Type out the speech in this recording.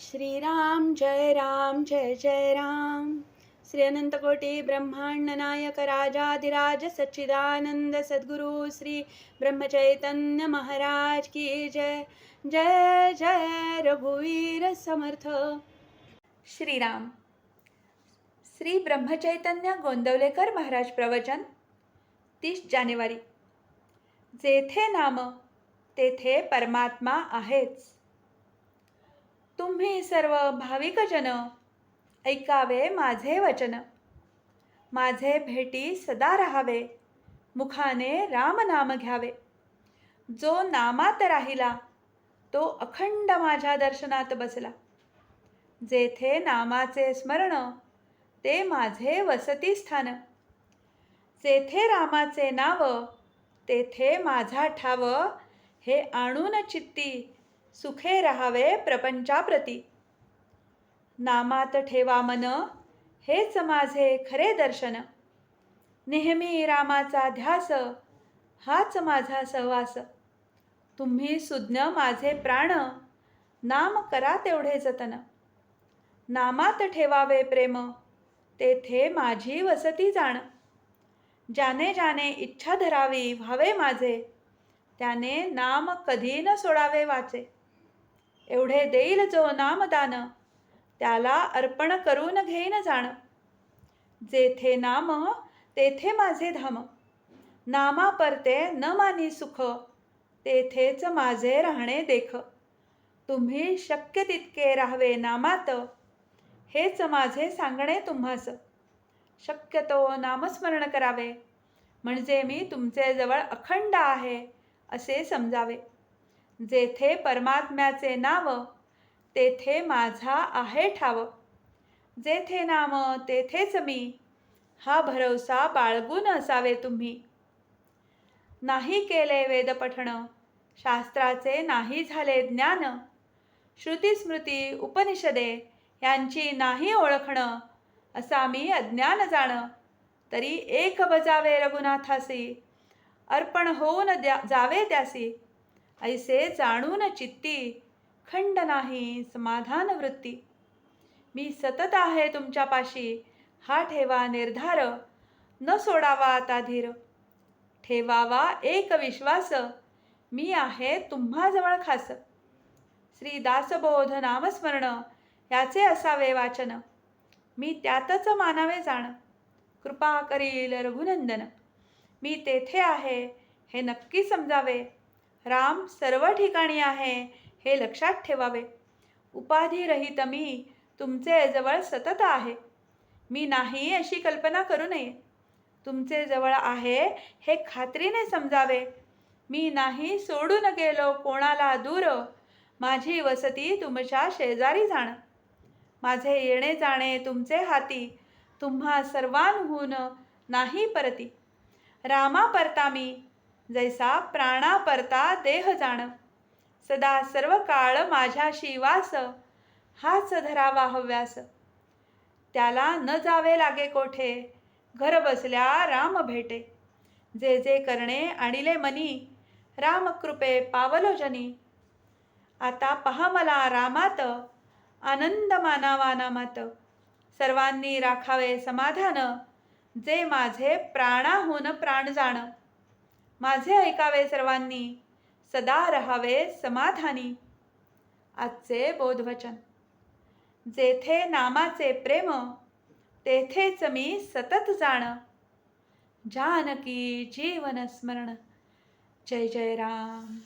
श्रीराम जय राम जय जय राम। श्री अनंतकोटी ब्रह्मांड नायक राजाधिराज सच्चिदानंद सद्गुरु श्री ब्रह्मचैतन्य महाराज की जय। जय जय रघुवीर समर्थ। श्रीराम। श्री ब्रह्मचैतन्य गोंदवलेकर महाराज प्रवचन तीस जानेवारी। जेथे नाम तेथे परमात्मा आहेच। तुम्ही सर्व भाविकजन ऐकावे माझे वचन. माझे भेटी सदा राहावे. मुखाने रामनाम घ्यावे. जो नामात राहिला तो अखंड माझ्या दर्शनात बसला. जेथे नामाचे स्मरण ते माझे वसती स्थान. जेथे रामाचे नाव तेथे माझा ठाव हे आणून चित्ती सुखे राहावे प्रपंचाप्रती. नामात ठेवा मन हेच माझे खरे दर्शन. नेहमी रामाचा ध्यास हाच माझा सहवास. तुम्ही सुज्ञ माझे प्राण नाम करा तेवढे जतन. नामात ठेवावे प्रेम तेथे माझी वसती जाण. ज्याने ज्याने इच्छा धरावी व्हावे माझे त्याने नाम कधी न सोडावे वाचे. एवढे देईल जो नामदान. त्याला अर्पण करून घेईन जाण. जेथे नाम तेथे माझे धाम. नामा परते न मानी सुख तेथेच माझे राहणे देख. तुम्ही शक्य तितके राहावे नामात. हेच माझे सांगणे तुम्हास. शक्यतो नामस्मरण करावे. म्हणजे मी तुमचे जवळ अखंड आहे असे समजावे. जेथे परमात्म्याचे नाव तेथे माझा आहे ठाव. जेथे नाम तेथेच मी. हा भरवसा बाळगून असावे तुम्ही. नाही केले वेदपठण शास्त्राचे नाही झाले ज्ञान. श्रुतीस्मृती उपनिषदे यांची नाही ओळखणं असा मी अज्ञान जाण. तरी एक बजावे रघुनाथासी अर्पण होऊन द्या जावे त्यासी. ऐसे जाणून चित्ती. खंड नाही समाधान वृत्ती. मी सतत आहे तुमच्यापाशी. हा ठेवा निर्धार. न सोडावा आता धीर. ठेवावा एक विश्वास. मी आहे तुम्हाजवळ खास. श्री दासबोध नामस्मरण. याचे असावे वाचन. मी त्यातच मानावे जाण. कृपा करील रघुनंदन. मी तेथे आहे हे नक्की समजावे. राम सर्व ठिकाणी आहे हे लक्षात ठेवावे. उपाधिरहित मी तुमचे जवळ सतत आहे. मी नाही अशी कल्पना करू नये. तुमचे जवळ आहे हे खात्रीने समजावे. मी नाही सोडून गेलो कोणाला दूर. माझी वसती तुमच्या शेजारी जाण. माझे येणे जाणे तुमचे हाती. तुम्हा सर्वांहून नाही परती. रामा परता मी जैसा प्राणा परता देह जाण. सदा सर्व काळ माझ्याशी वास हाच धरावा हव्यास. त्याला न जावे लागे कोठे घर बसल्या राम भेटे. जे जे करणे आणिले मनी रामकृपे पावलो जनी. आता पहा मला रामात आनंद मानावा नामात. सर्वांनी राखावे समाधान जे माझे प्राणाहून प्राण जाण. माझे ऐकावे सर्वांनी सदा रहावे समाधानी. आजचे बोधवचन. जेथे नामाचे प्रेम तेथेच मी सतत जाण. जानकी जीवन स्मरण. जय जय राम.